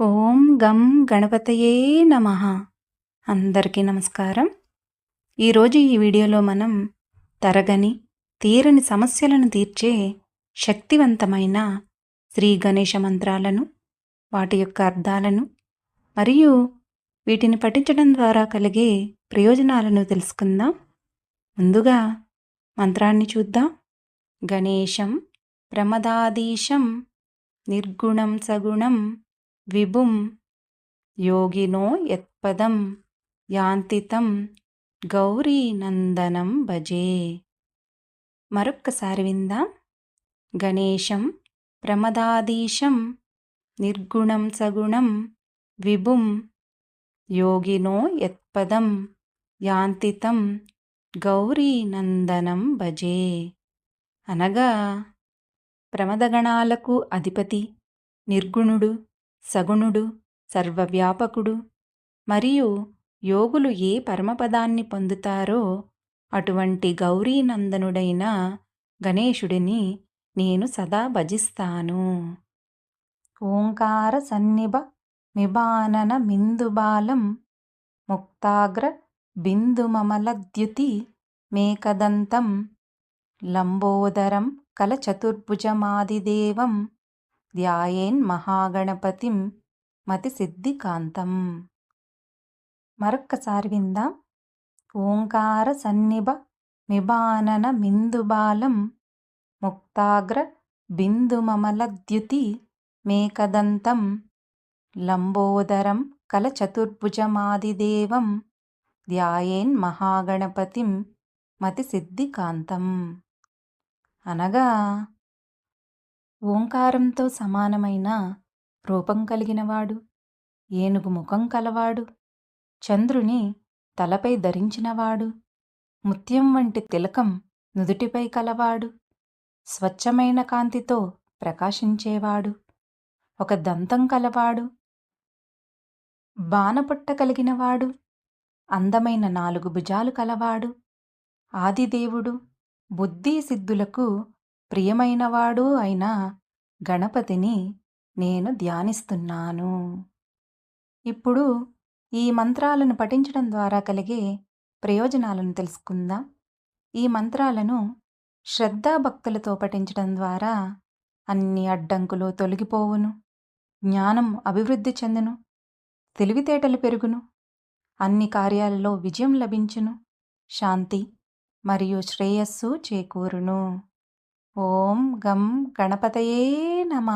ఓం గం గణపతయే నమ. అందరికీ నమస్కారం. ఈరోజు ఈ వీడియోలో మనం తరగని తీరని సమస్యలను తీర్చే శక్తివంతమైన శ్రీ గణేష మంత్రాలను వాటి యొక్క అర్థాలను మరియు వీటిని పఠించడం ద్వారా కలిగే ప్రయోజనాలను తెలుసుకుందాం. ముందుగా మంత్రాన్ని చూద్దాం. గణేశం ప్రమదాదీశం నిర్గుణం సగుణం విభుం యోగినో యత్పదం యాంతితం గౌరీనందనం భజే. మరొక్కసారి విందాం. గణేశం ప్రమదాదీశం నిర్గుణం సగుణం విభుం యోగినో యత్పదం యాంతితం గౌరీనందనం భజే. అనగా ప్రమదగణాలకు అధిపతి నిర్గుణుడు సగుణుడు సర్వవ్యాపకుడు. మరియు యోగులు ఏ పరమపదాన్ని పొందుతారో అటువంటి గౌరీనందనుడైన గణేశుడిని నేను సదా భజిస్తాను. ఓంకార సన్నిభ నిబానన మిందుబాలం ముక్తాగ్ర బిందుమమలద్యుతి మేకదంతం లంబోదరం కలచతుర్భుజమాదిదేవం ధ్యాయేన్ మహాగణపతిం మతిసిద్ధికాంతం మరొక్కసారి విందాం ఓంకార సన్నిభ నిబానన మిందుబాలం ముక్తాగ్ర బిందుమమలద్యుతి మేకదంతం లంబోదరం కలచతుర్భుజమాదిదేవం ధ్యాయేన్ మహాగణపతిం మతిసిద్ధికాంతం అనగా ఓంకారంతో సమానమైన రూపం కలిగినవాడు ఏనుగు ముఖం కలవాడు చంద్రుని తలపై ధరించినవాడు ముత్యం వంటి తిలకం నుదుటిపై కలవాడు స్వచ్ఛమైన కాంతితో ప్రకాశించేవాడు ఒక దంతం కలవాడు బాణపుట్ట కలిగినవాడు అందమైన నాలుగు భుజాలు కలవాడు ఆదిదేవుడు బుద్ధి సిద్ధులకు ప్రియమైనవాడు అయిన గణపతిని నేను ధ్యానిస్తున్నాను. ఇప్పుడు ఈ మంత్రాలను పఠించడం ద్వారా కలిగే ప్రయోజనాలను తెలుసుకుందాం. ఈ మంత్రాలను శ్రద్ధాభక్తులతో పఠించడం ద్వారా అన్ని అడ్డంకులు తొలగిపోవును జ్ఞానం అభివృద్ధి చెందును తెలివితేటలు పెరుగును అన్ని కార్యాలలో విజయం లభించును శాంతి మరియు శ్రేయస్సు చేకూరును. ఓం గం గణపతయే నమ.